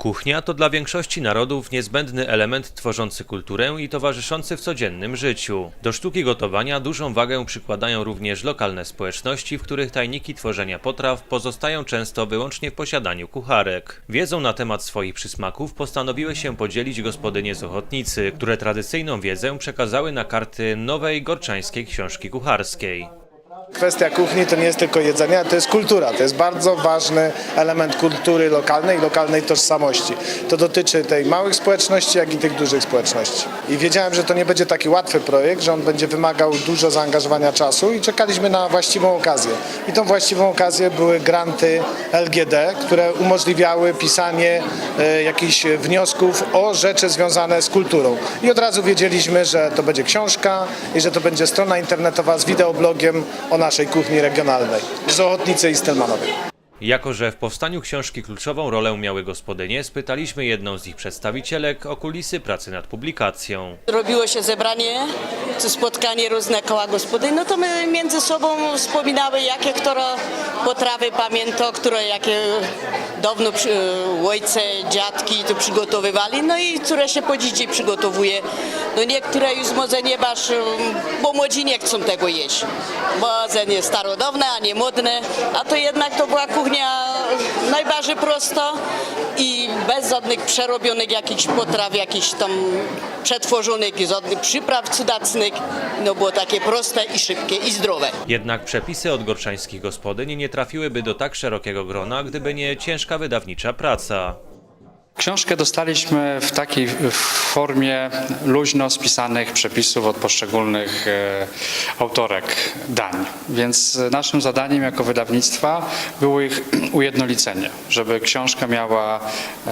Kuchnia to dla większości narodów niezbędny element tworzący kulturę i towarzyszący w codziennym życiu. Do sztuki gotowania dużą wagę przykładają również lokalne społeczności, w których tajniki tworzenia potraw pozostają często wyłącznie w posiadaniu kucharek. Wiedzą na temat swoich przysmaków postanowiły się podzielić gospodynie z Ochotnicy, które tradycyjną wiedzę przekazały na karty nowej gorczańskiej książki kucharskiej. Kwestia kuchni to nie jest tylko jedzenie, to jest kultura. To jest bardzo ważny element kultury lokalnej i lokalnej tożsamości. To dotyczy tej małych społeczności, jak i tych dużych społeczności. I wiedziałem, że to nie będzie taki łatwy projekt, że on będzie wymagał dużo zaangażowania czasu i czekaliśmy na właściwą okazję. I tą właściwą okazję były granty LGD, które umożliwiały pisanie e, jakichś wniosków o rzeczy związane z kulturą. I od razu wiedzieliśmy, że to będzie książka i że to będzie strona internetowa z wideoblogiem o naszej kuchni regionalnej z Ochotnicy i Stelmanowej. Jako, że w powstaniu książki kluczową rolę miały gospodynie, spytaliśmy jedną z ich przedstawicielek o kulisy pracy nad publikacją. Robiło się zebranie, czy spotkanie różne koła gospodyń, no to my między sobą wspominały, jakie która potrawy pamięta, które jakie dawno przy, ojce, dziadki to przygotowywali, no i które się po dziś przygotowuje. No niektóre już może nie masz, bo młodzi nie chcą tego jeść. Może nie starodawne, a nie modne, a to jednak to była kuchnia najbardziej prosta i bez żadnych przerobionych jakichś potraw, jakichś tam przetworzonych, żadnych przypraw cudacnych. No było takie proste i szybkie i zdrowe. Jednak przepisy od gorszańskich gospodyń nie trafiłyby do tak szerokiego grona, gdyby nie ciężka wydawnicza praca. Książkę dostaliśmy w takiej formie luźno spisanych przepisów od poszczególnych e, autorek dań. Więc naszym zadaniem jako wydawnictwa było ich ujednolicenie, żeby książka miała e,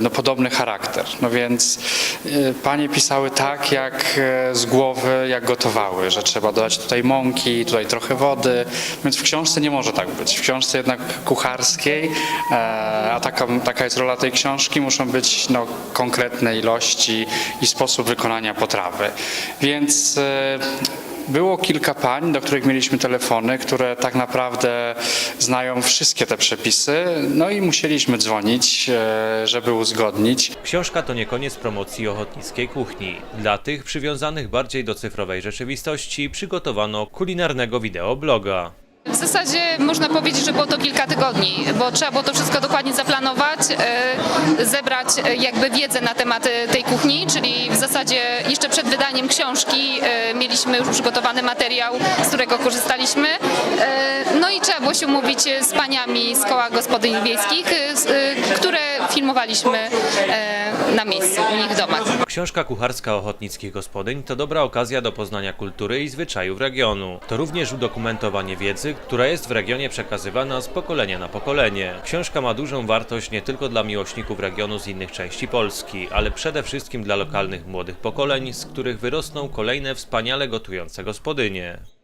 no, podobny charakter. No więc e, panie pisały tak, jak z głowy, jak gotowały, że trzeba dodać tutaj mąki, tutaj trochę wody, więc w książce nie może tak być. W książce jednak kucharskiej, a taka, taka jest rola tej książki, muszą być no, konkretne ilości i sposób wykonania potrawy. Więc e, było kilka pań, do których mieliśmy telefony, które tak naprawdę znają wszystkie te przepisy, no i musieliśmy dzwonić, e, żeby uzgodnić. Książka to nie koniec promocji ochotnickiej kuchni. Dla tych przywiązanych bardziej do cyfrowej rzeczywistości przygotowano kulinarnego wideobloga. W zasadzie można powiedzieć, że było to kilka tygodni, bo trzeba było to wszystko dokładnie zaplanować, e, zebrać e, jakby wiedzę na temat tej kuchni, czyli w zasadzie jeszcze przed wydaniem książki e, mieliśmy już przygotowany materiał, z którego korzystaliśmy. E, No i trzeba było się umówić z paniami z koła gospodyń wiejskich, e, e, które filmowaliśmy e, na miejscu, u nich domach. Książka kucharska ochotnickich gospodyń to dobra okazja do poznania kultury i zwyczajów regionu. To również udokumentowanie wiedzy, która jest w regionie przekazywana z pokolenia na pokolenie. Książka ma dużą wartość nie tylko dla miłośników regionu z innych części Polski, ale przede wszystkim dla lokalnych młodych pokoleń, z których wyrosną kolejne wspaniale gotujące gospodynie.